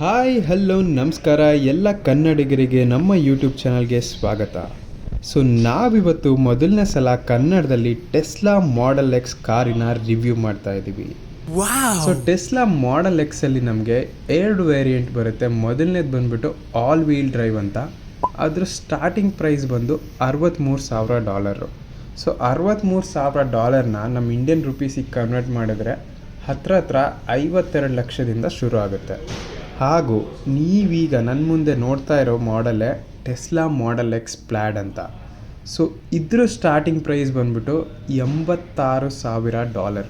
Hi hello ನಮಸ್ಕಾರ ಎಲ್ಲ ಕನ್ನಡಿಗರಿಗೆ ನಮ್ಮ ಯೂಟ್ಯೂಬ್ ಚಾನಲ್ಗೆ ಸ್ವಾಗತ. ಸೊ ನಾವಿವತ್ತು ಮೊದಲನೇ ಸಲ ಕನ್ನಡದಲ್ಲಿ ಟೆಸ್ಲಾ ಮಾಡೆಲ್ ಎಕ್ಸ್ ಕಾರಿನ ರಿವ್ಯೂ ಮಾಡ್ತಾ ಇದ್ದೀವಿ. ಸೊ ಟೆಸ್ಲಾ ಮಾಡೆಲ್ ಎಕ್ಸಲ್ಲಿ ನಮಗೆ ಎರಡು ವೇರಿಯಂಟ್ ಬರುತ್ತೆ. ಮೊದಲನೇದು ಬಂದ್ಬಿಟ್ಟು ಆಲ್ ವೀಲ್ ಡ್ರೈವ್ ಅಂತ. ಅದ್ರ ಸ್ಟಾರ್ಟಿಂಗ್ ಪ್ರೈಸ್ ಬಂದು ಅರವತ್ತ್ಮೂರು ಸಾವಿರ ಡಾಲರು ಸೊ ಅರವತ್ತ್ಮೂರು ಸಾವಿರ ಡಾಲರ್ನ ನಮ್ಮ ಇಂಡಿಯನ್ ರುಪೀಸಿಗೆ ಕನ್ವರ್ಟ್ ಮಾಡಿದ್ರೆ ಹತ್ರ ಹತ್ರ ಐವತ್ತೆರಡು ಲಕ್ಷದಿಂದ ಶುರು ಆಗುತ್ತೆ. ಹಾಗೂ ನೀವೀಗ ನನ್ನ ಮುಂದೆ ನೋಡ್ತಾ ಇರೋ ಮಾಡಲ್ಲೇ ಟೆಸ್ಲಾ ಮಾಡೆಲ್ ಎಕ್ಸ್ ಪ್ಲ್ಯಾಡ್ ಅಂತ. ಸೊ ಇದ್ರ ಸ್ಟಾರ್ಟಿಂಗ್ ಪ್ರೈಸ್ ಬಂದ್ಬಿಟ್ಟು ಎಂಬತ್ತಾರು ಸಾವಿರ ಡಾಲರ್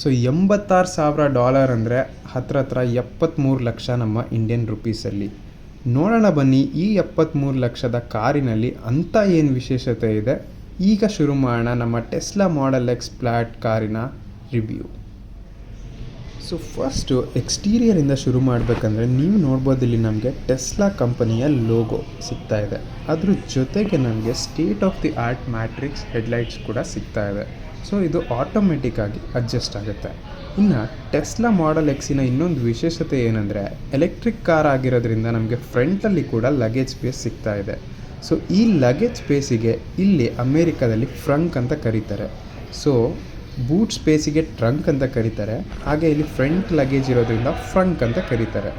ಸೊ ಎಂಬತ್ತಾರು ಸಾವಿರ ಡಾಲರ್ ಅಂದರೆ ಹತ್ರ ಹತ್ರ ಎಪ್ಪತ್ತ್ಮೂರು ಲಕ್ಷ ನಮ್ಮ ಇಂಡಿಯನ್ ರುಪೀಸಲ್ಲಿ ನೋಡೋಣ ಬನ್ನಿ, ಈ ಎಪ್ಪತ್ತ್ಮೂರು ಲಕ್ಷದ ಕಾರಿನಲ್ಲಿ ಅಂಥ ಏನು ವಿಶೇಷತೆ ಇದೆ? ಈಗ ಶುರು ಮಾಡೋಣ ನಮ್ಮ ಟೆಸ್ಲಾ ಮಾಡೆಲ್ ಎಕ್ಸ್ ಪ್ಲ್ಯಾಟ್ ಕಾರಿನ ರಿವ್ಯೂ ಸೊ ಫಸ್ಟು ಎಕ್ಸ್ಟೀರಿಯರಿಂದ ಶುರು ಮಾಡಬೇಕಂದ್ರೆ ನೀವು ನೋಡ್ಬೋದು ಇಲ್ಲಿ ನಮಗೆ ಟೆಸ್ಲಾ ಕಂಪನಿಯ ಲೋಗೋ ಸಿಗ್ತಾ ಇದೆ. ಅದ್ರ ಜೊತೆಗೆ ನಮಗೆ state of the art matrix headlights ಕೂಡ ಸಿಗ್ತಾ ಇದೆ. ಸೊ ಇದು ಆಟೋಮೆಟಿಕ್ ಆಗಿ ಅಡ್ಜಸ್ಟ್ ಆಗುತ್ತೆ. ಇನ್ನು ಟೆಸ್ಲಾ ಮಾಡೆಲ್ ಎಕ್ಸಿನ ಇನ್ನೊಂದು ವಿಶೇಷತೆ ಏನಂದರೆ ಎಲೆಕ್ಟ್ರಿಕ್ ಕಾರ್ ಆಗಿರೋದ್ರಿಂದ ನಮಗೆ ಫ್ರಂಟಲ್ಲಿ ಕೂಡ ಲಗೇಜ್ ಸ್ಪೇಸ್ ಸಿಗ್ತಾ ಇದೆ. ಸೊ ಈ ಲಗೇಜ್ ಸ್ಪೇಸಿಗೆ ಇಲ್ಲಿ ಅಮೇರಿಕಾದಲ್ಲಿ ಫ್ರಂಕ್ ಅಂತ ಕರೀತಾರೆ. ಸೊ ಬೂಟ್ ಸ್ಪೇಸಿಗೆ ಟ್ರಂಕ್ ಅಂತ ಕರೀತಾರೆ. ಹಾಗೆ ಇಲ್ಲಿ ಫ್ರಂಟ್ ಲಗೇಜ್ ಇರೋದ್ರಿಂದ ಫ್ರಂಕ್ ಅಂತ ಕರೀತಾರೆ.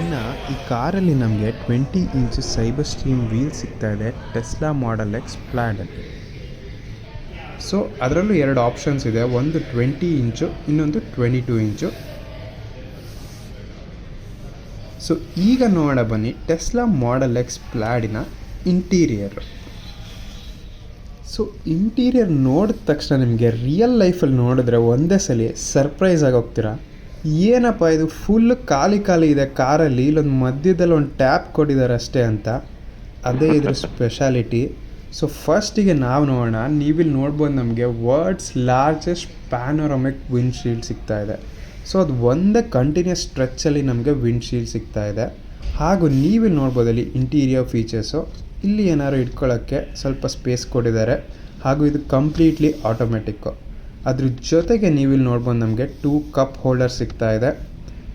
ಇನ್ನು ಈ ಕಾರಲ್ಲಿ ನಮಗೆ twenty inch cyber stream wheel ಸಿಗ್ತಾ ಇದೆ. ಟೆಸ್ಲಾ ಮಾಡೆಲ್ ಎಕ್ಸ್ ಪ್ಲ್ಯಾಡಲ್ಲಿ ಸೊ ಅದರಲ್ಲೂ ಎರಡು ಆಪ್ಷನ್ಸ್ ಇದೆ. ಒಂದು ಟ್ವೆಂಟಿ ಇಂಚು, ಇನ್ನೊಂದು ಟ್ವೆಂಟಿ ಟೂ ಇಂಚು. ಸೊ ಈಗ ನೋಡ ಬನ್ನಿ ಟೆಸ್ಲಾ ಮಾಡೆಲ್ ಎಕ್ಸ್ ಪ್ಲ್ಯಾಡಿನ ಇಂಟೀರಿಯರ್ ಸೊ ಇಂಟೀರಿಯರ್ ನೋಡಿದ ತಕ್ಷಣ ನಿಮಗೆ ರಿಯಲ್ ಲೈಫಲ್ಲಿ ನೋಡಿದ್ರೆ ಒಂದೇ ಸಲ ಸರ್ಪ್ರೈಸ್ ಆಗಿ ಹೋಗ್ತೀರಾ ಏನಪ್ಪ ಇದು ಫುಲ್ ಖಾಲಿ ಖಾಲಿ ಇದೆ ಕಾರಲ್ಲಿ, ಇಲ್ಲೊಂದು ಮಧ್ಯದಲ್ಲಿ ಒಂದು ಟ್ಯಾಪ್ ಕೊಟ್ಟಿದ್ದಾರೆ ಅಷ್ಟೇ ಅಂತ. ಅದೇ ಇದ್ರ ಸ್ಪೆಷಾಲಿಟಿ ಸೊ ಫಸ್ಟಿಗೆ ನಾವು ನೋಡೋಣ. ನೀವಿಲ್ಲಿ ನೋಡ್ಬೋದು ನಮಗೆ ವರ್ಡ್ಸ್ ಲಾರ್ಜೆಸ್ಟ್ ಪ್ಯಾನೋರಮಿಕ್ ವಿಂಡ್ಶೀಲ್ಡ್ ಸಿಗ್ತಾ ಇದೆ. ಸೊ ಅದು ಒಂದೇ ಕಂಟಿನ್ಯೂಸ್ ಸ್ಟ್ರೆಚ್ಚಲ್ಲಿ ನಮಗೆ ವಿಂಡ್ಶೀಲ್ಡ್ ಸಿಗ್ತಾ ಇದೆ. ಹಾಗೂ ನೀವಿಲ್ಲಿ ನೋಡ್ಬೋದಲ್ಲಿ ಇಂಟೀರಿಯರ್ ಫೀಚರ್ಸು ಇಲ್ಲಿ ಏನಾದ್ರು ಇಟ್ಕೊಳ್ಳೋಕ್ಕೆ ಸ್ವಲ್ಪ ಸ್ಪೇಸ್ ಕೊಟ್ಟಿದ್ದಾರೆ. ಹಾಗೂ ಇದು ಕಂಪ್ಲೀಟ್ಲಿ ಆಟೋಮೆಟಿಕ್ಕು ಅದ್ರ ಜೊತೆಗೆ ನೀವಿಲ್ಲಿ ನೋಡ್ಬೋದು ನಮಗೆ ಟೂ ಕಪ್ ಹೋಲ್ಡರ್ ಸಿಗ್ತಾ ಇದೆ.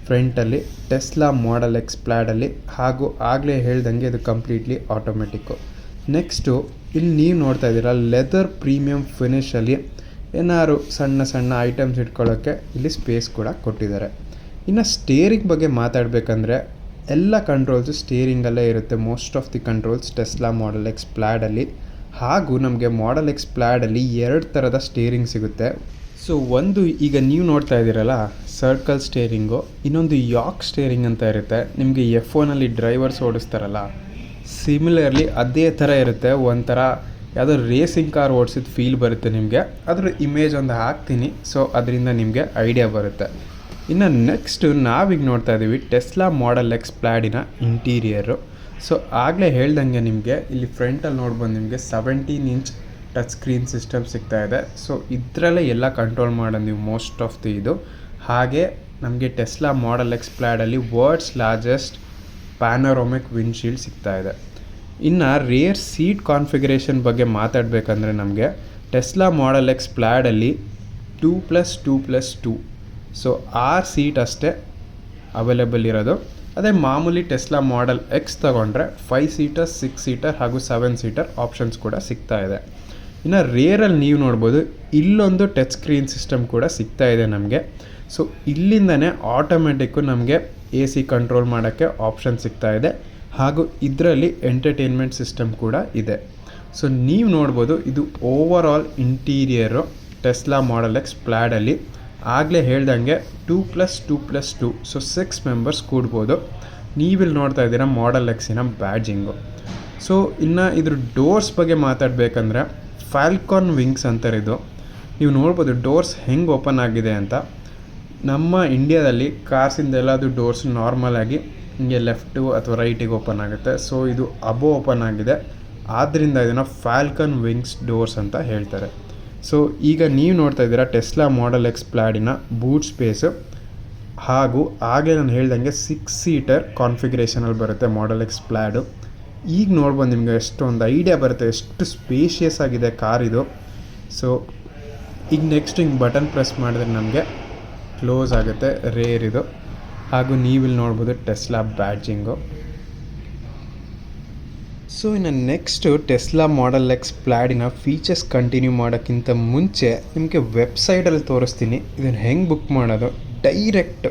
ಫ್ರಂಟಲ್ಲಿ ಟೆಸ್ಲಾ ಮಾಡೆಲ್ ಎಕ್ಸ್ ಪ್ಲಾಡಲ್ಲಿ ಹಾಗೂ ಆಗಲೇ ಹೇಳ್ದಂಗೆ ಇದು ಕಂಪ್ಲೀಟ್ಲಿ ಆಟೋಮೆಟಿಕ್ಕು ನೆಕ್ಸ್ಟು ಇಲ್ಲಿ ನೀವು ನೋಡ್ತಾ ಇದ್ದೀರಾ ಲೆದರ್ ಪ್ರೀಮಿಯಂ ಫಿನಿಷಲ್ಲಿ ಏನಾದ್ರು ಸಣ್ಣ ಸಣ್ಣ ಐಟಮ್ಸ್ ಇಟ್ಕೊಳ್ಳೋಕ್ಕೆ ಇಲ್ಲಿ ಸ್ಪೇಸ್ ಕೂಡ ಕೊಟ್ಟಿದ್ದಾರೆ. ಇನ್ನು ಸ್ಟೇರಿಂಗ್ ಬಗ್ಗೆ ಮಾತಾಡಬೇಕಂದ್ರೆ ಎಲ್ಲ ಕಂಟ್ರೋಲ್ಸು ಸ್ಟೇರಿಂಗಲ್ಲೇ ಇರುತ್ತೆ. Most of the controls Tesla Model X ಪ್ಲ್ಯಾಡಲ್ಲಿ ಹಾಗೂ ನಮಗೆ ಮಾಡೆಲ್ ಎಕ್ಸ್ ಪ್ಲ್ಯಾಡಲ್ಲಿ ಎರಡು ಥರದ ಸ್ಟೇರಿಂಗ್ ಸಿಗುತ್ತೆ. ಸೊ ಒಂದು ಈಗ ನೀವು ನೋಡ್ತಾ ಇದ್ದೀರಲ್ಲ ಸರ್ಕಲ್ ಸ್ಟೇರಿಂಗು ಇನ್ನೊಂದು ಯಾಕ್ ಸ್ಟೇರಿಂಗ್ ಅಂತ ಇರುತ್ತೆ. ನಿಮಗೆ ಎಫ್ ಒನಲ್ಲಿ ಡ್ರೈವರ್ಸ್ ಓಡಿಸ್ತಾರಲ್ಲ ಸಿಮಿಲರ್ಲಿ ಅದೇ ಥರ ಇರುತ್ತೆ. ಒಂಥರ ಯಾವುದೋ ರೇಸಿಂಗ್ ಕಾರ್ ಓಡಿಸಿದ ಫೀಲ್ ಬರುತ್ತೆ ನಿಮಗೆ. ಅದರ ಇಮೇಜ್ ಒಂದು ಹಾಕ್ತೀನಿ. ಸೊ ಅದರಿಂದ ನಿಮಗೆ ಐಡಿಯಾ ಬರುತ್ತೆ. ಇನ್ನು ನೆಕ್ಸ್ಟು ನಾವೀಗ ನೋಡ್ತಾ ಇದ್ದೀವಿ ಟೆಸ್ಲಾ ಮಾಡೆಲ್ ಎಕ್ಸ್ ಪ್ಲ್ಯಾಡಿನ ಇಂಟೀರಿಯರು ಸೊ ಆಗಲೇ ಹೇಳ್ದಂಗೆ ನಿಮಗೆ, ಇಲ್ಲಿ ಫ್ರಂಟಲ್ಲಿ ನೋಡ್ಬೋದು ನಿಮಗೆ seventeen inch touch screen system ಸಿಗ್ತಾ ಇದೆ. ಸೊ ಇದರಲ್ಲೇ ಎಲ್ಲ ಕಂಟ್ರೋಲ್ ಮಾಡೋದು ನೀವು ಮೋಸ್ಟ್ ಆಫ್ ದಿ ಇದು. ಹಾಗೆ ನಮಗೆ ಟೆಸ್ಲಾ ಮಾಡೆಲ್ ಎಕ್ಸ್ ಪ್ಲ್ಯಾಡಲ್ಲಿ ವರ್ಡ್ಸ್ ಲಾರ್ಜೆಸ್ಟ್ ಪ್ಯಾನರೋಮಿಕ್ ವಿಂಡ್ಶೀಲ್ಡ್ ಸಿಗ್ತಾ ಇದೆ. ಇನ್ನು ರೇರ್ ಸೀಟ್ ಕಾನ್ಫಿಗರೇಷನ್ ಬಗ್ಗೆ ಮಾತಾಡಬೇಕಂದ್ರೆ ನಮಗೆ Tesla model X ಪ್ಲ್ಯಾಡಲ್ಲಿ two plus two plus two so ಆ ಸೀಟ್ ಅಷ್ಟೇ ಅವೈಲೇಬಲ್ ಇರೋದು. ಅದೇ ಮಾಮೂಲಿ ಟೆಸ್ಲಾ ಮಾಡೆಲ್ ಎಕ್ಸ್ ತಗೊಂಡ್ರೆ ಫೈವ್ ಸೀಟರ್ ಸಿಕ್ಸ್ ಸೀಟರ್ ಹಾಗೂ ಸೆವೆನ್ ಸೀಟರ್ ಆಪ್ಷನ್ಸ್ ಕೂಡ ಸಿಗ್ತಾ ಇದೆ. ಇನ್ನು ರೇರಲ್ಲಿ ನೀವು ನೋಡ್ಬೋದು ಇಲ್ಲೊಂದು ಟಚ್ ಸ್ಕ್ರೀನ್ ಸಿಸ್ಟಮ್ ಕೂಡ ಸಿಗ್ತಾ ಇದೆ ನಮಗೆ. ಸೊ ಇಲ್ಲಿಂದನೇ ಆಟೋಮೆಟಿಕ್ಕು ನಮಗೆ ಎ ಸಿ ಕಂಟ್ರೋಲ್ ಮಾಡೋಕ್ಕೆ ಆಪ್ಷನ್ ಸಿಗ್ತಾ ಇದೆ. ಹಾಗೂ ಇದರಲ್ಲಿ ಎಂಟರ್ಟೈನ್ಮೆಂಟ್ ಸಿಸ್ಟಮ್ ಕೂಡ ಇದೆ. ಸೊ ನೀವು ನೋಡ್ಬೋದು ಇದು over all interior Tesla Model X ಪ್ಲ್ಯಾಡಲ್ಲಿ ಆಗಲೇ ಹೇಳ್ದಂಗೆ two plus two plus two so six members ಕೂಡ್ಬೋದು. ನೀವಿಲ್ಲಿ ನೋಡ್ತಾ ಇದ್ದೀರಾ ಮಾಡೆಲ್ ಎಕ್ಸಿನ ಬ್ಯಾಡ್ಜಿಂಗು ಸೊ ಇನ್ನು ಇದ್ರ ಡೋರ್ಸ್ ಬಗ್ಗೆ ಮಾತಾಡಬೇಕಂದ್ರೆ ಫ್ಯಾಲ್ಕಾನ್ ವಿಂಗ್ಸ್ ಅಂತಾರೆ ಇದು ನೀವು ನೋಡ್ಬೋದು ಡೋರ್ಸ್ ಹೆಂಗೆ ಓಪನ್ ಆಗಿದೆ ಅಂತ. ನಮ್ಮ ಇಂಡಿಯಾದಲ್ಲಿ ಕಾರ್ಸಿಂದ ಅದು ಡೋರ್ಸ್ ನಾರ್ಮಲಾಗಿ ಹಿಂಗೆ ಲೆಫ್ಟು ಅಥವಾ ರೈಟಿಗೆ ಓಪನ್ ಆಗುತ್ತೆ. ಸೊ ಇದು ಅಬೋ ಓಪನ್ ಆಗಿದೆ. ಆದ್ದರಿಂದ ಇದನ್ನು ಫ್ಯಾಲ್ಕನ್ ವಿಂಗ್ಸ್ ಡೋರ್ಸ್ ಅಂತ ಹೇಳ್ತಾರೆ. ಸೊ ಈಗ ನೀವು ನೋಡ್ತಾ ಇದ್ದೀರಾ ಟೆಸ್ಲಾ ಮಾಡೆಲ್ ಎಕ್ಸ್ ಪ್ಲ್ಯಾಡಿನ ಬೂಟ್ ಸ್ಪೇಸು ಹಾಗೂ ಹಾಗೆ ನಾನು ಹೇಳ್ದಂಗೆ ಸಿಕ್ಸ್ ಸೀಟರ್ ಕಾನ್ಫಿಗ್ರೇಷನಲ್ಲಿ ಬರುತ್ತೆ ಮಾಡೆಲ್ ಎಕ್ಸ್ ಪ್ಲ್ಯಾಡು ಈಗ ನೋಡ್ಬೋದು ನಿಮಗೆ ಎಷ್ಟೊಂದು ಐಡಿಯಾ ಬರುತ್ತೆ, ಎಷ್ಟು ಸ್ಪೇಷಿಯಸ್ ಆಗಿದೆ ಕಾರ್ ಇದು. ಸೊ ಈಗ ನೆಕ್ಸ್ಟ್ ಹಿಂಗೆ ಬಟನ್ ಪ್ರೆಸ್ ಮಾಡಿದ್ರೆ ನಮಗೆ ಕ್ಲೋಸ್ ಆಗುತ್ತೆ ರೇರ್ ಇದು. ಹಾಗೂ ನೀವಿಲ್ಲಿ ನೋಡ್ಬೋದು ಟೆಸ್ಲಾ ಬ್ಯಾಡ್ಜಿಂಗು ಸೊ ಇನ್ನು ನೆಕ್ಸ್ಟು ಟೆಸ್ಲಾ ಮಾಡೆಲ್ ಎಕ್ಸ್ ಪ್ಲ್ಯಾಡಿನ ಫೀಚರ್ಸ್ ಕಂಟಿನ್ಯೂ ಮಾಡೋಕ್ಕಿಂತ ಮುಂಚೆ ನಿಮಗೆ ವೆಬ್ಸೈಟಲ್ಲಿ ತೋರಿಸ್ತೀನಿ. ಇದನ್ನು ಹೆಂಗೆ ಬುಕ್ ಮಾಡೋದು? ಡೈರೆಕ್ಟ್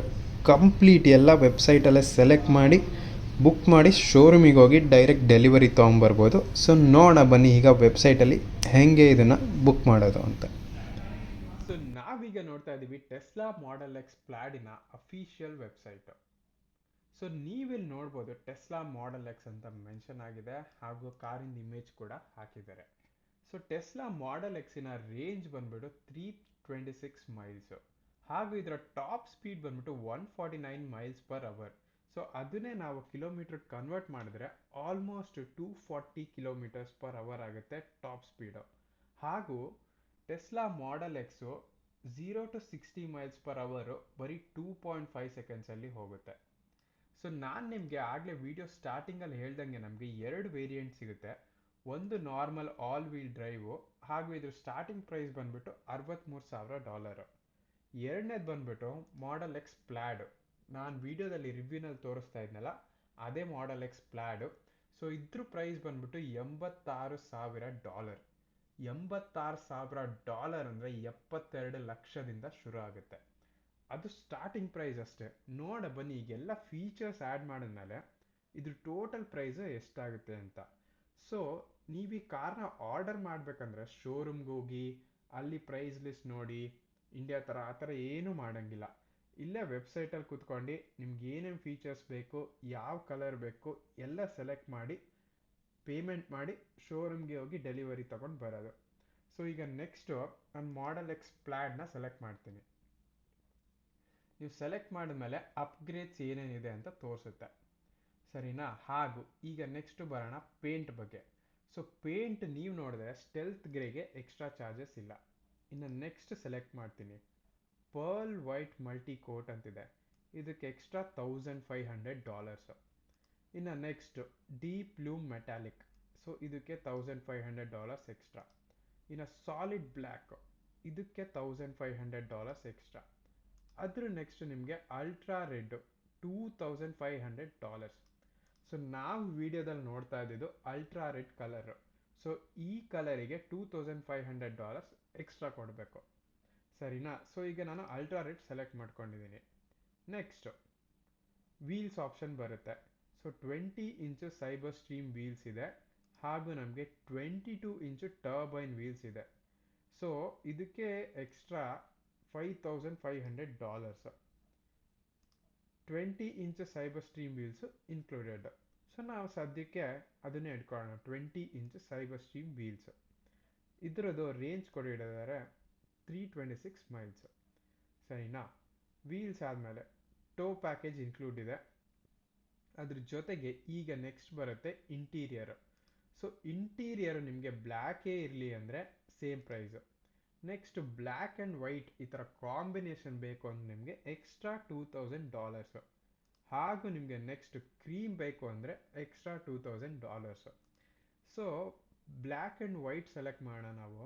ಕಂಪ್ಲೀಟ್ ಎಲ್ಲ ವೆಬ್ಸೈಟಲ್ಲೇ ಸೆಲೆಕ್ಟ್ ಮಾಡಿ ಬುಕ್ ಮಾಡಿ ಶೋರೂಮಿಗೆ ಹೋಗಿ ಡೈರೆಕ್ಟ್ ಡೆಲಿವರಿ ತೊಗೊಂಬರ್ಬೋದು. ಸೊ ನೋಡೋಣ, ಬನ್ನಿ ಈಗ ವೆಬ್ಸೈಟಲ್ಲಿ ಹೆಂಗೆ ಇದನ್ನು ಬುಕ್ ಮಾಡೋದು ಅಂತ. ಸೊ ನಾವೀಗ ನೋಡ್ತಾ ಇದ್ದೀವಿ ಟೆಸ್ಲಾ ಮಾಡೆಲ್ ಎಕ್ಸ್ ಪ್ಲ್ಯಾಡಿನ ಅಫಿಷಿಯಲ್ ವೆಬ್ಸೈಟು ಸೊ ನೀವಿಲ್ಲಿ ನೋಡ್ಬೋದು ಟೆಸ್ಲಾ ಮಾಡೆಲ್ ಎಕ್ಸ್ ಅಂತ ಮೆನ್ಷನ್ ಆಗಿದೆ ಹಾಗೂ ಕಾರಿನ ಇಮೇಜ್ ಕೂಡ ಹಾಕಿದ್ದಾರೆ. ಸೊ ಟೆಸ್ಲಾ ಮಾಡೆಲ್ ಎಕ್ಸಿನ ರೇಂಜ್ ಬಂದ್ಬಿಟ್ಟು ತ್ರೀ ಟ್ವೆಂಟಿ ಸಿಕ್ಸ್ ಮೈಲ್ಸು ಹಾಗೂ ಇದರ ಟಾಪ್ ಸ್ಪೀಡ್ ಬಂದ್ಬಿಟ್ಟು one forty nine miles per hour so ಅದನ್ನೇ ನಾವು ಕಿಲೋಮೀಟರ್ ಕನ್ವರ್ಟ್ ಮಾಡಿದ್ರೆ almost two forty kilometres per hour ಆಗುತ್ತೆ ಟಾಪ್ ಸ್ಪೀಡು ಹಾಗೂ Tesla Model X zero to sixty miles per hour ಬರೀ two point five ಸೆಕೆಂಡ್ಸಲ್ಲಿ ಹೋಗುತ್ತೆ. So ನಾನು ನಿಮಗೆ ಆಗಲೇ ವಿಡಿಯೋ ಸ್ಟಾರ್ಟಿಂಗಲ್ಲಿ ಹೇಳ್ದಂಗೆ ನಮಗೆ ಎರಡು ವೇರಿಯಂಟ್ ಸಿಗುತ್ತೆ. ಒಂದು ನಾರ್ಮಲ್ ಆಲ್ ವೀಲ್ ಡ್ರೈವು ಹಾಗೂ ಇದ್ರ ಸ್ಟಾರ್ಟಿಂಗ್ ಪ್ರೈಸ್ ಬಂದುಬಿಟ್ಟು ಅರವತ್ತ್ಮೂರು ಸಾವಿರ ಡಾಲರು ಎರಡನೇದು ಬಂದ್ಬಿಟ್ಟು ಮಾಡೆಲ್ ಎಕ್ಸ್ ಪ್ಲ್ಯಾಡು ನಾನು ವಿಡಿಯೋದಲ್ಲಿ ರಿವ್ಯೂನಲ್ಲಿ ತೋರಿಸ್ತಾ ಇದ್ನಲ್ಲ, ಅದೇ ಮಾಡೆಲ್ ಎಕ್ಸ್ ಪ್ಲ್ಯಾಡು ಸೊ ಇದ್ರ ಪ್ರೈಸ್ ಬಂದುಬಿಟ್ಟು ಎಂಬತ್ತಾರು ಸಾವಿರ ಡಾಲರ್ ಎಂಬತ್ತಾರು ಸಾವಿರ ಡಾಲರ್ ಅಂದರೆ ಎಪ್ಪತ್ತೆರಡು ಲಕ್ಷದಿಂದ ಶುರು ಆಗುತ್ತೆ. ಅದು ಸ್ಟಾರ್ಟಿಂಗ್ ಪ್ರೈಸ್ ಅಷ್ಟೇ. ನೋಡ ಬನ್ನಿ, ಈಗೆಲ್ಲ ಫೀಚರ್ಸ್ ಆ್ಯಡ್ ಮಾಡಿದ್ಮೇಲೆ ಇದ್ರ ಟೋಟಲ್ ಪ್ರೈಸ್ ಎಷ್ಟಾಗುತ್ತೆ ಅಂತ. ಸೊ ನೀವು ಈ ಕಾರ್ನ ಆರ್ಡರ್ ಮಾಡಬೇಕಂದ್ರೆ ಶೋರೂಮ್ಗೆ ಹೋಗಿ, ಅಲ್ಲಿ ಪ್ರೈಸ್ ಲಿಸ್ಟ್ ನೋಡಿ ಇಂಡಿಯಾ ಥರ ಆ ಥರ ಏನೂ ಮಾಡೋಂಗಿಲ್ಲ. ಇಲ್ಲೇ ವೆಬ್ಸೈಟಲ್ಲಿ ಕೂತ್ಕೊಂಡು ನಿಮ್ಗೆ ಏನೇನು ಫೀಚರ್ಸ್ ಬೇಕು, ಯಾವ ಕಲರ್ ಬೇಕು, ಎಲ್ಲ ಸೆಲೆಕ್ಟ್ ಮಾಡಿ ಪೇಮೆಂಟ್ ಮಾಡಿ ಶೋರೂಮ್ಗೆ ಹೋಗಿ ಡೆಲಿವರಿ ತೊಗೊಂಡು ಬರೋದು. ಸೊ ಈಗ ನೆಕ್ಸ್ಟು ನಾನು ಮಾಡೆಲ್ ಎಕ್ಸ್ ಪ್ಲ್ಯಾಡ್ನ ಸೆಲೆಕ್ಟ್ ಮಾಡ್ತೀನಿ. ನೀವು ಸೆಲೆಕ್ಟ್ ಮಾಡಿದ್ಮೇಲೆ ಅಪ್ಗ್ರೇಡ್ಸ್ ಏನೇನಿದೆ ಅಂತ ತೋರಿಸುತ್ತೆ. ಸರಿನಾ? ಹಾಗೂ ಈಗ ನೆಕ್ಸ್ಟ್ ಬರೋಣ ಪೇಂಟ್ ಬಗ್ಗೆ. ಸೊ ಪೇಂಟ್ ನೀವು ನೋಡಿದ್ರೆ ಸ್ಟೆಲ್ತ್ ಗ್ರೇಗೆ ಎಕ್ಸ್ಟ್ರಾ ಚಾರ್ಜಸ್ ಇಲ್ಲ. ಇನ್ನು ನೆಕ್ಸ್ಟ್ ಸೆಲೆಕ್ಟ್ ಮಾಡ್ತೀನಿ. ಪರ್ಲ್ ವೈಟ್ ಮಲ್ಟಿ ಕೋಟ್ ಅಂತಿದೆ. ಇದಕ್ಕೆ extra thousand five hundred dollars ಇನ್ನು ನೆಕ್ಸ್ಟ್ ಡೀಪ್ ಲೂಮ್ ಮೆಟಾಲಿಕ್ ಸೊ ಇದಕ್ಕೆ thousand five hundred dollars extra ಇನ್ನು ಸಾಲಿಡ್ ಬ್ಲ್ಯಾಕ್ ಇದಕ್ಕೆ thousand five hundred dollars extra ಅದ್ರ ನೆಕ್ಸ್ಟ್ ನಿಮಗೆ ultra red two thousand five hundred dollars so ನಾವು ವಿಡಿಯೋದಲ್ಲಿ ನೋಡ್ತಾ ಇದ್ದಿದ್ದು ಅಲ್ಟ್ರಾ ರೆಡ್ ಕಲರು ಸೊ ಈ ಕಲರಿಗೆ two thousand five hundred dollars extra ಕೊಡಬೇಕು. ಸರಿನಾ? ಸೊ ಈಗ ನಾನು ಅಲ್ಟ್ರಾ ರೆಡ್ ಸೆಲೆಕ್ಟ್ ಮಾಡ್ಕೊಂಡಿದ್ದೀನಿ ನೆಕ್ಸ್ಟು ವೀಲ್ಸ್ ಆಪ್ಷನ್ ಬರುತ್ತೆ. So twenty inch cyber stream wheels ಇದೆ. ಹಾಗೂ ನಮಗೆ twenty two inch turbine wheels ಇದೆ. ಸೊ ಇದಕ್ಕೆ extra five thousand five hundred dollars twenty inch cyber stream wheels included so ನಾವು ಸದ್ಯಕ್ಕೆ ಅದನ್ನೇ ಇಟ್ಕೊಳ್ಳೋಣ. Twenty inch cyber stream wheels ಇದರದ್ದು ರೇಂಜ್ ಕೊಡಿಡಿದ್ದಾರೆ ತ್ರೀ ಟ್ವೆಂಟಿ ಸಿಕ್ಸ್ ಮೈಲ್ಸ್ ಸರಿನಾ? ವೀಲ್ಸ್ ಆದಮೇಲೆ ಟೋ ಪ್ಯಾಕೇಜ್ ಇನ್ಕ್ಲೂಡ್ ಇದೆ. ಅದ್ರ ಜೊತೆಗೆ ಈಗ ನೆಕ್ಸ್ಟ್ ಬರುತ್ತೆ ಇಂಟೀರಿಯರ್ ಸೊ ಇಂಟೀರಿಯರ್ ನಿಮಗೆ ಬ್ಲ್ಯಾಕೇ ಇರಲಿ ಅಂದರೆ same price next black and white ಈ ಥರ ಕಾಂಬಿನೇಷನ್ ಬೇಕು ಅಂದರೆ ನಿಮಗೆ ಎಕ್ಸ್ಟ್ರಾ ಟೂ ತೌಸಂಡ್ ಡಾಲರ್ಸು ಹಾಗೂ ನಿಮಗೆ ನೆಕ್ಸ್ಟ್ ಕ್ರೀಮ್ ಬೇಕು ಅಂದರೆ extra two thousand dollars so black and white select ಮಾಡೋಣ ನಾವು.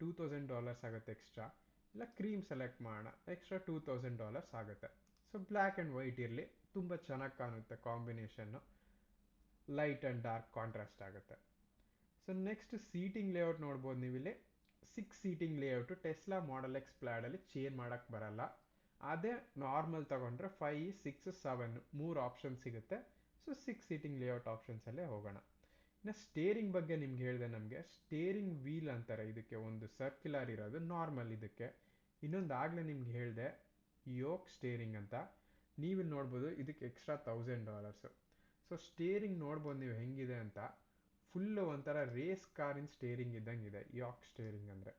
ಟೂ ತೌಸಂಡ್ ಡಾಲರ್ಸ್ ಆಗುತ್ತೆ ಎಕ್ಸ್ಟ್ರಾ ಇಲ್ಲ ಕ್ರೀಮ್ ಸೆಲೆಕ್ಟ್ ಮಾಡೋಣ. ಎಕ್ಸ್ಟ್ರಾ ಟೂ ತೌಸಂಡ್ ಡಾಲರ್ಸ್ ಆಗುತ್ತೆ. ಸೊ ಬ್ಲ್ಯಾಕ್ ಆ್ಯಂಡ್ ವೈಟ್ ಇರಲಿ. ತುಂಬ ಚೆನ್ನಾಗಿ ಕಾಣುತ್ತೆ combination light and dark contrast ಆಗುತ್ತೆ. ಸೊ ನೆಕ್ಸ್ಟ್ ಸೀಟಿಂಗ್ ಲೇಔಟ್ ನೋಡ್ಬೋದು ನೀವಿಲ್ಲಿ. Six seating layout Tesla Model X ಪ್ಲ್ಯಾಡಲ್ಲಿ change ಮಾಡೋಕ್ಕೆ ಬರಲ್ಲ. ಅದೇ ನಾರ್ಮಲ್ ತಗೊಂಡ್ರೆ ಫೈ ಸಿಕ್ಸ್ ಸೆವೆನ್ ಮೂರು ಆಪ್ಷನ್ ಸಿಗುತ್ತೆ. ಸೊ ಸಿಕ್ಸ್ ಸೀಟಿಂಗ್ ಲೇಔಟ್ ಆಪ್ಷನ್ಸಲ್ಲೇ ಹೋಗೋಣ. ಇನ್ನು ಸ್ಟೇರಿಂಗ್ ಬಗ್ಗೆ ನಿಮ್ಗೆ ಹೇಳಿದೆ ನಮಗೆ ಸ್ಟೇರಿಂಗ್ ವೀಲ್ ಅಂತಾರೆ ಇದಕ್ಕೆ ಒಂದು ಸರ್ಕ್ಯುಲರ್ ಇರೋದು ನಾರ್ಮಲ್ ಇದಕ್ಕೆ. ಇನ್ನೊಂದು ಆಗಲೇ ನಿಮ್ಗೆ ಹೇಳಿದೆ ಯೋಕ್ ಸ್ಟೇರಿಂಗ್ ಅಂತ. ನೀವು ನೋಡ್ಬೋದು, ಇದಕ್ಕೆ extra thousand dollars so steering ನೋಡ್ಬೋದು ನೀವು ಹೆಂಗಿದೆ ಅಂತ. ಫುಲ್ಲು ಒಂಥರ ರೇಸ್ ಕಾರಿನ ಸ್ಟೇರಿಂಗ್ ಇದ್ದಂಗೆ ಇದೆ. ಯಾಕ್ ಸ್ಟೇರಿಂಗ್ ಅಂದರೆ.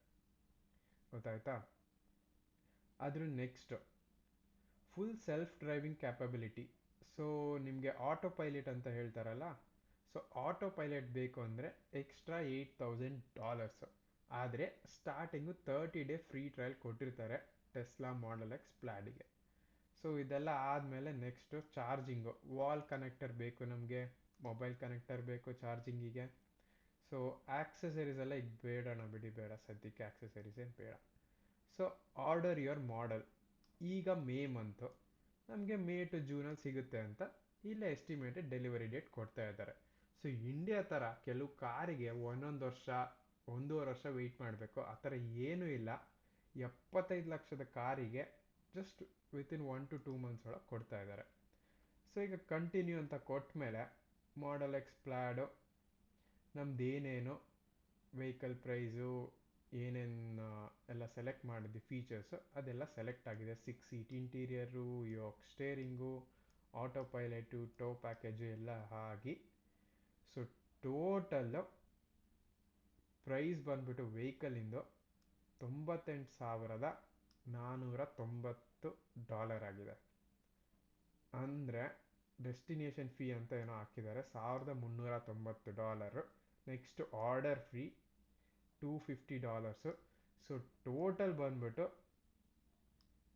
ಗೊತ್ತಾಯ್ತಾ? ಅದ್ರ next full self driving capability so ನಿಮಗೆ ಆಟೋ ಪೈಲಟ್ ಅಂತ ಹೇಳ್ತಾರಲ್ಲ ಸೊ ಆಟೋ ಪೈಲಟ್ ಬೇಕು ಅಂದರೆ ಎಕ್ಸ್ಟ್ರಾ ಏಯ್ಟ್ ತೌಸಂಡ್ ಡಾಲರ್ಸು ಆದರೆ starting thirty day free trial ಕೊಟ್ಟಿರ್ತಾರೆ ಟೆಸ್ಲಾ ಮಾಡೆಲ್ ಎಕ್ಸ್ ಪ್ಲಾಡಿಗೆ ಸೊ ಇದೆಲ್ಲ ಆದಮೇಲೆ ನೆಕ್ಸ್ಟು ಚಾರ್ಜಿಂಗು ವಾಲ್ ಕನೆಕ್ಟರ್ ಬೇಕು ನಮಗೆ. ಮೊಬೈಲ್ ಕನೆಕ್ಟರ್ ಬೇಕು ಚಾರ್ಜಿಂಗಿಗೆ ಸೊ ಆಕ್ಸೆಸರೀಸ್ ಎಲ್ಲ ಈಗ ಬೇಡಣ ಬಿಡಿ ಬೇಡ. ಸದ್ಯಕ್ಕೆ ಆಕ್ಸೆಸರೀಸ್ ಏನು ಬೇಡ. ಸೊ ಆರ್ಡರ್ ಯುವರ್ ಮಾಡೆಲ್ ಈಗ ಮೇ ಮಂತು ನಮಗೆ ಮೇ ಟು ಜೂನಲ್ಲಿ ಸಿಗುತ್ತೆ ಅಂತ ಇಲ್ಲೇ ಎಸ್ಟಿಮೇಟೆಡ್ ಡೆಲಿವರಿ ಡೇಟ್ ಕೊಡ್ತಾ ಇದ್ದಾರೆ. ಸೊ ಇಂಡಿಯಾ ಥರ ಕೆಲವು ಕಾರಿಗೆ ಒಂದೊಂದು ವರ್ಷ, ಒಂದೂವರೆ ವರ್ಷ ವೆಯ್ಟ್ ಮಾಡಬೇಕು. ಆ ಥರ ಏನೂ ಇಲ್ಲ. ಎಪ್ಪತ್ತೈದು ಲಕ್ಷದ ಕಾರಿಗೆ just within one to two months ಒಳಗೆ ಕೊಡ್ತಾ ಇದ್ದಾರೆ. ಸೊ ಈಗ ಕಂಟಿನ್ಯೂ ಅಂತ ಕೊಟ್ಟ ಮೇಲೆ ಮಾಡಲ್ ಎಕ್ಸ್ ಪ್ಲ್ಯಾಡು ನಮ್ದು ಏನೇನು ವೆಹಿಕಲ್ ಪ್ರೈಸು ಏನೇನು ಎಲ್ಲ ಸೆಲೆಕ್ಟ್ ಮಾಡಿದ್ವಿ ಫೀಚರ್ಸು ಅದೆಲ್ಲ ಸೆಲೆಕ್ಟ್ ಆಗಿದೆ. Six seat interior yoke steering autopilot tow package ಎಲ್ಲ ಆಗಿ ಸೊ ಟೋಟಲ್ಲು ಪ್ರೈಸ್ ಬಂದ್ಬಿಟ್ಟು ವೆಹಿಕಲಿಂದು ತೊಂಬತ್ತೆಂಟು ಸಾವಿರದ ನಾನ್ನೂರ ತೊಂಬತ್ತು ಡಾಲರ್ ಆಗಿದೆ. ಅಂದರೆ ಡೆಸ್ಟಿನೇಷನ್ ಫೀ ಅಂತ ಏನೋ ಹಾಕಿದ್ದಾರೆ. ಸಾವಿರದ ಮುನ್ನೂರ ತೊಂಬತ್ತು dollar. Next order free two fifty dollars. So total ಬಂದ್ಬಿಟ್ಟು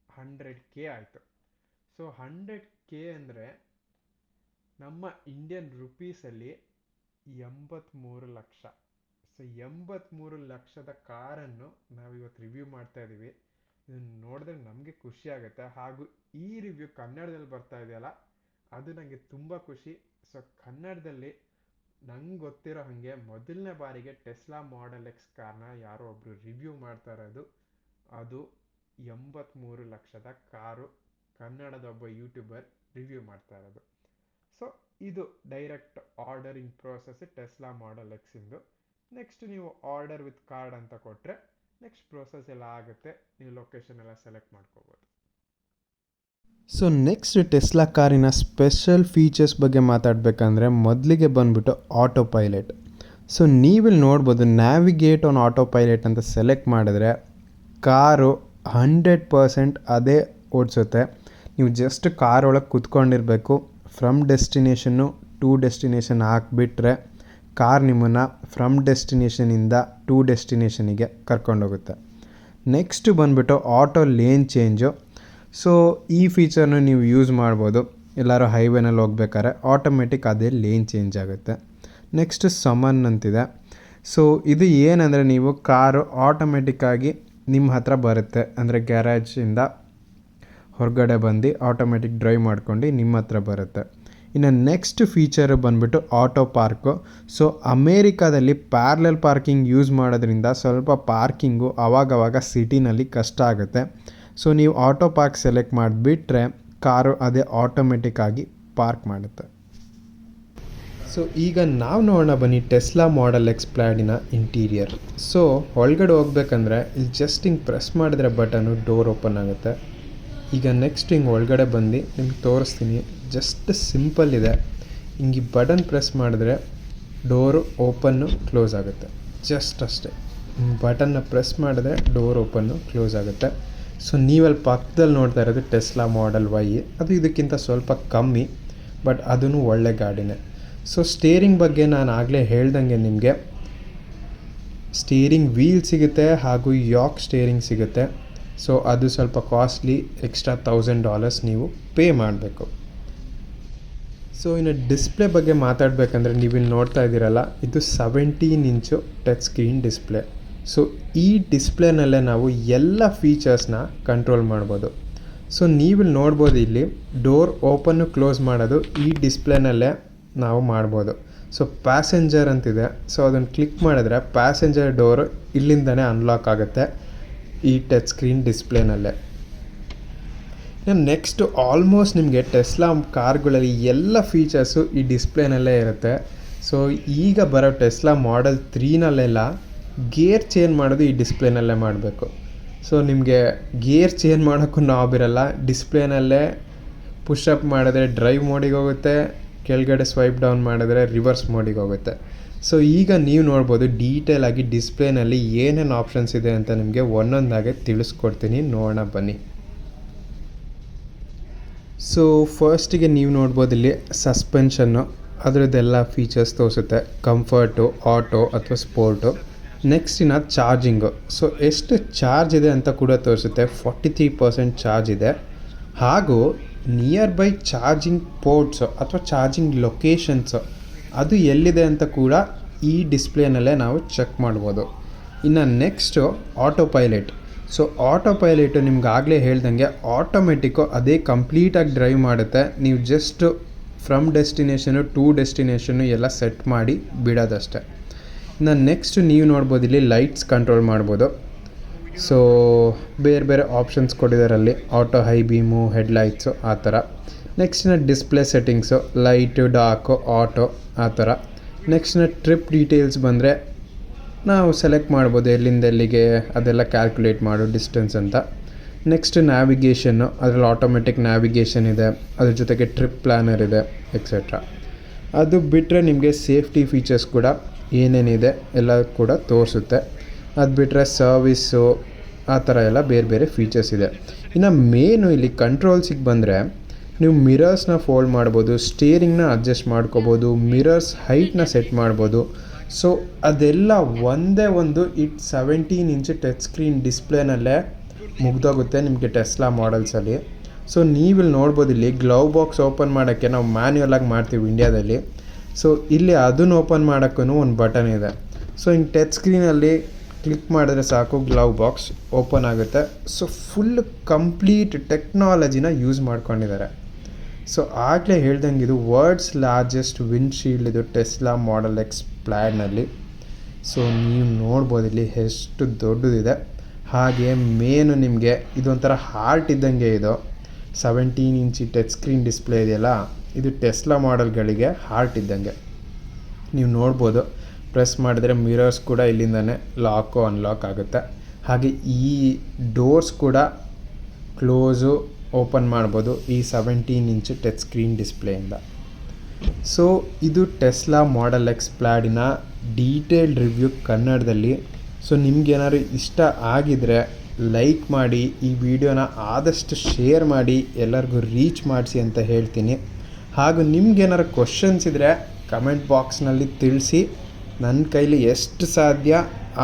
ಹಂಡ್ರೆಡ್ ಕೆ ಆಯಿತು. ಸೊ ಹಂಡ್ರೆಡ್ ಕೆ ಅಂದರೆ ನಮ್ಮ ಇಂಡಿಯನ್ ರುಪೀಸಲ್ಲಿ ಎಂಬತ್ತ್ಮೂರು ಲಕ್ಷ. ಸೊ ಎಂಬತ್ತ್ಮೂರು ಲಕ್ಷದ ಕಾರನ್ನು ನಾವಿವತ್ತು ರಿವ್ಯೂ ಮಾಡ್ತಾ ಇದ್ದೀವಿ ಇದನ್ನು ನೋಡಿದ್ರೆ ನಮಗೆ ಖುಷಿ ಆಗುತ್ತೆ. ಹಾಗೂ ಈ ರಿವ್ಯೂ ಕನ್ನಡದಲ್ಲಿ ಬರ್ತಾ ಇದೆಯಲ್ಲ ಅದು ನನಗೆ ತುಂಬ ಖುಷಿ. ಸೊ ಕನ್ನಡದಲ್ಲಿ ನಂಗೆ ಗೊತ್ತಿರೋ ಹಾಗೆ ಮೊದಲನೇ ಬಾರಿಗೆ ಟೆಸ್ಲಾ ಮಾಡೆಲ್ ಎಕ್ಸ್ ಕಾರ್ನ ಯಾರೋ ಒಬ್ಬರು ರಿವ್ಯೂ ಮಾಡ್ತಾ ಇರೋದು. ಅದು ಎಂಬತ್ತ್ಮೂರು ಲಕ್ಷದ ಕಾರು ಕನ್ನಡದ ಒಬ್ಬ ಯೂಟ್ಯೂಬರ್ ರಿವ್ಯೂ ಮಾಡ್ತಾ ಇರೋದು. ಸೊ ಇದು direct ordering process Tesla Model ಎಕ್ಸಿಂದು next ನೀವು ಆರ್ಡರ್ ವಿತ್ ಕಾರ್ಡ್ ಅಂತ ಕೊಟ್ಟರೆ ನೆಕ್ಸ್ಟ್ ಪ್ರೋಸೆಸ್ ಎಲ್ಲ ಆಗುತ್ತೆ. ನೀವು ಲೊಕೇಶನ್ ಎಲ್ಲ ಸೆಲೆಕ್ಟ್ ಮಾಡ್ಕೋಬೋದು. ಸೊ ನೆಕ್ಸ್ಟ್ ಟೆಸ್ಲಾ ಕಾರಿನ ಸ್ಪೆಷಲ್ ಫೀಚರ್ಸ್ ಬಗ್ಗೆ ಮಾತಾಡಬೇಕಂದ್ರೆ ಮೊದಲಿಗೆ ಬಂದುಬಿಟ್ಟು ಆಟೋ ಪೈಲಟ್ ಸೊ ನೀವಿಲ್ಲಿ ನೋಡ್ಬೋದು ನ್ಯಾವಿಗೇಟ್ ಆನ್ ಆಟೋ ಪೈಲಟ್ ಅಂತ ಸೆಲೆಕ್ಟ್ ಮಾಡಿದ್ರೆ ಕಾರು ಹಂಡ್ರೆಡ್ ಪರ್ಸೆಂಟ್ ಅದೇ ಓಡಿಸುತ್ತೆ. ನೀವು ಜಸ್ಟ್ ಕಾರ್ ಒಳಗೆ ಕುತ್ಕೊಂಡಿರಬೇಕು ಫ್ರಮ್ ಡೆಸ್ಟಿನೇಷನ್ನು ಟು ಡೆಸ್ಟಿನೇಷನ್ ಹಾಕ್ಬಿಟ್ರೆ ಕಾರ್ ನಿಮ್ಮನ್ನು ಫ್ರಮ್ ಡೆಸ್ಟಿನೇಷನಿಂದ ಟು ಡೆಸ್ಟಿನೇಷನಿಗೆ ಕರ್ಕೊಂಡೋಗುತ್ತೆ. ನೆಕ್ಸ್ಟ್ ಬಂದುಬಿಟ್ಟು ಆಟೋ ಲೇನ್ ಚೇಂಜು ಸೊ ಈ ಫೀಚರ್ನ ನೀವು ಯೂಸ್ ಮಾಡ್ಬೋದು. ಎಲ್ಲರೂ ಹೈವೇನಲ್ಲಿ ಹೋಗ್ಬೇಕಾದ್ರೆ ಆಟೋಮೆಟಿಕ್ ಅದೇ ಲೇನ್ ಚೇಂಜ್ ಆಗುತ್ತೆ. ನೆಕ್ಸ್ಟ್ ಸಮನ್ ಅಂತಿದೆ. ಸೊ ಇದು ಏನಂದರೆ ನೀವು ಕಾರು ಆಟೋಮೆಟಿಕ್ಕಾಗಿ ನಿಮ್ಮ ಹತ್ರ ಬರುತ್ತೆ. ಅಂದರೆ ಗ್ಯಾರೇಜಿಂದ ಹೊರಗಡೆ ಬಂದು ಆಟೋಮೆಟಿಕ್ ಡ್ರೈವ್ ಮಾಡ್ಕೊಂಡು ನಿಮ್ಮ ಹತ್ರ ಬರುತ್ತೆ. ಇನ್ನು ನೆಕ್ಸ್ಟ್ ಫೀಚರ್ ಬಂದ್ಬಿಟ್ಟು ಆಟೋ ಪಾರ್ಕು ಸೊ ಅಮೇರಿಕಾದಲ್ಲಿ ಪ್ಯಾರ್ಲಲ್ ಪಾರ್ಕಿಂಗ್ ಯೂಸ್ ಮಾಡೋದ್ರಿಂದ ಸ್ವಲ್ಪ ಪಾರ್ಕಿಂಗು ಆವಾಗವಾಗ ಸಿಟಿನಲ್ಲಿ ಕಷ್ಟ ಆಗುತ್ತೆ. ಸೊ ನೀವು ಆಟೋ ಪಾರ್ಕ್ ಸೆಲೆಕ್ಟ್ ಮಾಡಿಬಿಟ್ರೆ ಕಾರು ಅದೇ ಆಟೋಮೆಟಿಕ್ಕಾಗಿ ಪಾರ್ಕ್ ಮಾಡುತ್ತೆ. ಸೊ ಈಗ ನಾವು ನೋಡೋಣ ಬನ್ನಿ ಟೆಸ್ಲಾ ಮಾಡೆಲ್ ಎಕ್ಸ್ ಪ್ಲ್ಯಾಡಿನ ಇಂಟೀರಿಯರ್ ಸೊ ಒಳಗಡೆ ಹೋಗ್ಬೇಕಂದ್ರೆ ಇಲ್ಲಿ ಜಸ್ಟ್ ಹಿಂಗೆ ಪ್ರೆಸ್ ಮಾಡಿದ್ರೆ ಬಟನು ಡೋರ್ ಓಪನ್ ಆಗುತ್ತೆ. ಈಗ ನೆಕ್ಸ್ಟ್ ಹಿಂಗೆ ಒಳಗಡೆ ಬಂದು ನಿಮ್ಗೆ ತೋರಿಸ್ತೀನಿ. ಜಸ್ಟ್ ಸಿಂಪಲ್ ಇದೆ. ಹಿಂಗೆ ಬಟನ್ ಪ್ರೆಸ್ ಮಾಡಿದ್ರೆ ಡೋರು ಓಪನ್ನು ಕ್ಲೋಸ್ ಆಗುತ್ತೆ. ಜಸ್ಟ್ ಅಷ್ಟೇ. ಬಟನ್ನ ಪ್ರೆಸ್ ಮಾಡಿದ್ರೆ ಡೋರ್ ಓಪನ್ನು ಕ್ಲೋಸ್ ಆಗುತ್ತೆ. ಸೊ ನೀವಲ್ಲಿ ಪಕ್ಕದಲ್ಲಿ ನೋಡ್ತಾ ಇರೋದು ಟೆಸ್ಲಾ ಮಾಡೆಲ್ ವೈ ಅದು ಇದಕ್ಕಿಂತ ಸ್ವಲ್ಪ ಕಮ್ಮಿ ಬಟ್ ಅದೂ ಒಳ್ಳೆ ಗಾಡಿನೇ. ಸೊ ಸ್ಟೇರಿಂಗ್ ಬಗ್ಗೆ ನಾನು ಆಗಲೇ ಹೇಳ್ದಂಗೆ ನಿಮಗೆ ಸ್ಟೇರಿಂಗ್ ವೀಲ್ ಸಿಗುತ್ತೆ ಹಾಗೂ ಯಾಕ್ ಸ್ಟೇರಿಂಗ್ ಸಿಗುತ್ತೆ. ಸೊ ಅದು ಸ್ವಲ್ಪ ಕಾಸ್ಟ್ಲಿ ಎಕ್ಸ್ಟ್ರಾ ತೌಸಂಡ್ ಡಾಲರ್ಸ್ ನೀವು ಪೇ ಮಾಡಬೇಕು. ಸೊ ಇನ್ನು ಡಿಸ್ಪ್ಲೇ ಬಗ್ಗೆ ಮಾತಾಡಬೇಕಂದ್ರೆ ನೀವಿಲ್ಲಿ ನೋಡ್ತಾ ಇದ್ದೀರಲ್ಲ, ಇದು seventeen inch touch screen display so ಈ ಡಿಸ್ಪ್ಲೇನಲ್ಲೇ ನಾವು ಎಲ್ಲ ಫೀಚರ್ಸ್ನ ಕಂಟ್ರೋಲ್ ಮಾಡ್ಬೋದು. ಸೊ ನೀವಿಲ್ಲಿ ನೋಡ್ಬೋದು ಇಲ್ಲಿ ಡೋರ್ ಓಪನ್ನು ಕ್ಲೋಸ್ ಮಾಡೋದು ಈ ಡಿಸ್ಪ್ಲೇನಲ್ಲೇ ನಾವು ಮಾಡ್ಬೋದು. ಸೊ ಪ್ಯಾಸೆಂಜರ್ ಅಂತಿದೆ. ಸೊ ಅದನ್ನು ಕ್ಲಿಕ್ ಮಾಡಿದ್ರೆ ಪ್ಯಾಸೆಂಜರ್ ಡೋರು ಇಲ್ಲಿಂದನೇ ಅನ್ಲಾಕ್ ಆಗುತ್ತೆ ಈ ಟಚ್ ಸ್ಕ್ರೀನ್ ಡಿಸ್ಪ್ಲೇನಲ್ಲೇ ನೆಕ್ಸ್ಟ್ ಆಲ್ಮೋಸ್ಟ್ ನಿಮಗೆ ಟೆಸ್ಲಾ ಕಾರ್ಗಳಲ್ಲಿ ಎಲ್ಲ ಫೀಚರ್ಸು ಈ ಡಿಸ್ಪ್ಲೇನಲ್ಲೇ ಇರುತ್ತೆ. ಸೊ ಈಗ ಬರೋ ಟೆಸ್ಲಾ ಮಾಡೆಲ್ ತ್ರೀನಲ್ಲೆಲ್ಲ ಗೇರ್ ಚೇಂಜ್ ಮಾಡೋದು ಈ ಡಿಸ್ಪ್ಲೇನಲ್ಲೇ ಮಾಡಬೇಕು. ಸೊ, ನಿಮಗೆ ಗೇರ್ ಚೇಂಜ್ ಮಾಡೋಕ್ಕೂ ನಾಬ್ ಇರಲ್ಲ. ಡಿಸ್ಪ್ಲೇನಲ್ಲೇ ಪುಷಪ್ ಮಾಡಿದ್ರೆ ಡ್ರೈವ್ ಮೋಡಿಗೆ ಹೋಗುತ್ತೆ, ಕೆಳಗಡೆ ಸ್ವೈಪ್ ಡೌನ್ ಮಾಡಿದ್ರೆ ರಿವರ್ಸ್ ಮೋಡಿಗೆ ಹೋಗುತ್ತೆ. ಸೊ, ಈಗ ನೀವು ನೋಡ್ಬೋದು ಡೀಟೇಲ್ ಆಗಿ ಡಿಸ್ಪ್ಲೇನಲ್ಲಿ ಏನೇನು ಆಪ್ಷನ್ಸ್ ಇದೆ ಅಂತ ನಿಮಗೆ ಒಂದೊಂದಾಗೆ ತಿಳಿಸ್ಕೊಡ್ತೀನಿ. ನೋಡೋಣ, ಬನ್ನಿ. ಸೊ ಫಸ್ಟಿಗೆ ನೀವು ನೋಡ್ಬೋದು ಇಲ್ಲಿ ಸಸ್ಪೆನ್ಷನ್ನು ಅದರದ್ದೆಲ್ಲ ಫೀಚರ್ಸ್ ತೋರಿಸುತ್ತೆ. ಕಂಫರ್ಟು ಆಟೋ ಅಥವಾ ಸ್ಪೋರ್ಟು ನೆಕ್ಸ್ಟ್ ಇನ್ನು ಚಾರ್ಜಿಂಗು. ಸೊ, ಎಷ್ಟು ಚಾರ್ಜ್ ಇದೆ ಅಂತ ಕೂಡ ತೋರಿಸುತ್ತೆ. ಫಾರ್ಟಿ ತ್ರೀ ಪರ್ಸೆಂಟ್ ಚಾರ್ಜ್ ಇದೆ. ಹಾಗೂ ನಿಯರ್ ಬೈ ಚಾರ್ಜಿಂಗ್ ಪೋರ್ಟ್ಸು ಅಥವಾ ಚಾರ್ಜಿಂಗ್ ಲೊಕೇಶನ್ಸು ಅದು ಎಲ್ಲಿದೆ ಅಂತ ಕೂಡ ಈ ಡಿಸ್ಪ್ಲೇನಲ್ಲೇ ನಾವು ಚೆಕ್ ಮಾಡ್ಬೋದು. ಇನ್ನು next auto pilot so autopilot ನಿಮ್ಗಾಗಲೇ ಹೇಳ್ದಂಗೆ ಆಟೋಮೆಟಿಕ್ಕು ಅದೇ ಕಂಪ್ಲೀಟಾಗಿ ಡ್ರೈವ್ ಮಾಡುತ್ತೆ. ನೀವು just from destination to destination ಎಲ್ಲ ಸೆಟ್ ಮಾಡಿ ಬಿಡೋದಷ್ಟೆ. ಇನ್ನು ನೆಕ್ಸ್ಟ್ ನೀವು ನೋಡ್ಬೋದು ಇಲ್ಲಿ ಲೈಟ್ಸ್ ಕಂಟ್ರೋಲ್ ಮಾಡ್ಬೋದು. ಸೊ ಬೇರೆ ಬೇರೆ ಆಪ್ಷನ್ಸ್ ಕೊಟ್ಟಿದ್ದಾರೆ ಅಲ್ಲಿ ಆಟೋ ಹೈ ಬೀಮು ಹೆಡ್ಲೈಟ್ಸು ಆ ಥರ ನೆಕ್ಸ್ಟ್ನ display settings light dark auto ಆ ಥರ ನೆಕ್ಸ್ಟ್ನ ಟ್ರಿಪ್ ಡೀಟೇಲ್ಸ್ ಬಂದರೆ ನಾವು ಸೆಲೆಕ್ಟ್ ಮಾಡ್ಬೋದು ಎಲ್ಲಿಂದ ಎಲ್ಲಿಗೆ ಅದೆಲ್ಲ ಕ್ಯಾಲ್ಕುಲೇಟ್ ಮಾಡು ಡಿಸ್ಟೆನ್ಸ್ ಅಂತ. ನೆಕ್ಸ್ಟ್ ನ್ಯಾವಿಗೇಷನ್ನು ಅದರಲ್ಲಿ ಆಟೋಮೆಟಿಕ್ ನ್ಯಾವಿಗೇಷನ್ ಇದೆ. ಅದ್ರ ಜೊತೆಗೆ ಟ್ರಿಪ್ ಪ್ಲ್ಯಾನರ್ ಇದೆ ಎಕ್ಸೆಟ್ರಾ ಅದು ಬಿಟ್ಟರೆ ನಿಮಗೆ ಸೇಫ್ಟಿ ಫೀಚರ್ಸ್ ಕೂಡ ಏನೇನಿದೆ ಎಲ್ಲ ಕೂಡ ತೋರಿಸುತ್ತೆ. ಅದು ಬಿಟ್ಟರೆ ಸರ್ವಿಸ್ಸು ಆ ಥರ ಎಲ್ಲ ಬೇರೆ ಬೇರೆ ಫೀಚರ್ಸ್ ಇದೆ. ಇನ್ನು ಮೇನು ಇಲ್ಲಿ ಕಂಟ್ರೋಲ್ಸಿಗೆ ಬಂದರೆ ನೀವು ಮಿರರ್ಸ್ನ ಫೋಲ್ಡ್ ಮಾಡ್ಬೋದು ಸ್ಟೇರಿಂಗ್ನ ಅಡ್ಜಸ್ಟ್ ಮಾಡ್ಕೋಬೋದು ಮಿರರ್ಸ್ ಹೈಟ್ನ ಸೆಟ್ ಮಾಡ್ಬೋದು. ಸೊ ಅದೆಲ್ಲ ಒಂದೇ ಒಂದು it seventeen inch touch screen ಡಿಸ್ಪ್ಲೇನಲ್ಲೇ ಮುಗ್ದೋಗುತ್ತೆ ನಿಮಗೆ ಟೆಸ್ಲಾ ಮಾಡಲ್ಸಲ್ಲಿ ಸೊ ನೀವಿಲ್ಲಿ ನೋಡ್ಬೋದು ಇಲ್ಲಿ ಗ್ಲೌ ಬಾಕ್ಸ್ ಓಪನ್ ಮಾಡೋಕ್ಕೆ ನಾವು ಮ್ಯಾನ್ಯುಯಲ್ ಆಗಿ ಮಾಡ್ತೀವಿ ಇಂಡ್ಯಾದಲ್ಲಿ ಸೊ ಇಲ್ಲಿ ಅದನ್ನು ಓಪನ್ ಮಾಡೋಕ್ಕೂ ಒಂದು ಬಟನ್ ಇದೆ. ಸೊ ಹಿಂಗೆ ಟಚ್ ಸ್ಕ್ರೀನಲ್ಲಿ ಕ್ಲಿಕ್ ಮಾಡಿದ್ರೆ ಸಾಕು ಗ್ಲವ್ ಬಾಕ್ಸ್ ಓಪನ್ ಆಗುತ್ತೆ. ಸೊ ಫುಲ್ ಕಂಪ್ಲೀಟ್ ಟೆಕ್ನಾಲಜಿನ ಯೂಸ್ ಮಾಡ್ಕೊಂಡಿದ್ದಾರೆ. ಸೊ ಆಗಲೇ ಹೇಳ್ದಂಗೆ ಇದು ವರ್ಡ್ಸ್ ಲಾರ್ಜೆಸ್ಟ್ ವಿಂಡ್ಶೀಲ್ಡ್ ಇದು ಟೆಸ್ಲಾ ಮಾಡೆಲ್ ಎಕ್ಸ್ ಪ್ಲ್ಯಾಡ್ನಲ್ಲಿ ಸೊ ನೀವು ನೋಡ್ಬೋದು ಇಲ್ಲಿ ಎಷ್ಟು ದೊಡ್ಡದಿದೆ. ಹಾಗೆ ಮೇನು ನಿಮಗೆ ಇದೊಂಥರ ಹಾರ್ಟ್ ಇದ್ದಂಗೆ ಇದು. ಸೆವೆಂಟೀನ್ ಇಂಚಿ ಟಚ್ ಸ್ಕ್ರೀನ್ ಡಿಸ್ಪ್ಲೇ ಇದೆಯಲ್ಲ. ಇದು ಟೆಸ್ಲಾ ಮಾಡೆಲ್ಗಳಿಗೆ ಹಾರ್ಟ್ ಇದ್ದಂಗೆ. ನೀವು ನೋಡ್ಬೋದು ಪ್ರೆಸ್ ಮಾಡಿದ್ರೆ ಮಿರರ್ಸ್ ಕೂಡ ಇಲ್ಲಿಂದನೇ ಲಾಕು ಅನ್ಲಾಕ್ ಆಗುತ್ತೆ. ಹಾಗೆ ಈ ಡೋರ್ಸ್ ಕೂಡ ಕ್ಲೋಸು ಓಪನ್ ಮಾಡ್ಬೋದು ಈ ಸೆವೆಂಟೀನ್ ಇಂಚ್ ಟಚ್ ಸ್ಕ್ರೀನ್ ಡಿಸ್ಪ್ಲೇಯಿಂದ ಸೊ ಇದು ಟೆಸ್ಲಾ ಮಾಡೆಲ್ ಎಕ್ಸ್ ಪ್ಲಾಡಿನ ಡೀಟೇಲ್ಡ್ ರಿವ್ಯೂ ಕನ್ನಡದಲ್ಲಿ. ಸೊ ನಿಮ್ಗೇನಾದ್ರು ಇಷ್ಟ ಆಗಿದರೆ ಲೈಕ್ ಮಾಡಿ ಈ ವಿಡಿಯೋನ ಆದಷ್ಟು ಶೇರ್ ಮಾಡಿ, ಎಲ್ಲರಿಗೂ ರೀಚ್ ಮಾಡಿಸಿ ಅಂತ ಹೇಳ್ತೀನಿ. ಹಾಗೂ ನಿಮ್ಗೇನಾರು ಕ್ವಶನ್ಸ್ ಇದ್ದರೆ ಕಮೆಂಟ್ ಬಾಕ್ಸ್ನಲ್ಲಿ ತಿಳಿಸಿ. ನನ್ನ ಕೈಲಿ ಎಷ್ಟು ಸಾಧ್ಯ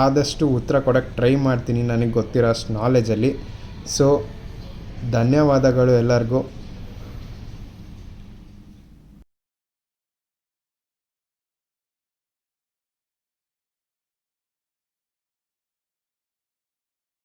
ಆದಷ್ಟು ಉತ್ತರ ಕೊಡೋಕ್ಕೆ ಟ್ರೈ ಮಾಡ್ತೀನಿ, ನನಗೆ ಗೊತ್ತಿರೋ ಅಷ್ಟು ನಾಲೆಜಲ್ಲಿ ಸೊ ಧನ್ಯವಾದಗಳು ಎಲ್ಲರಿಗೂ.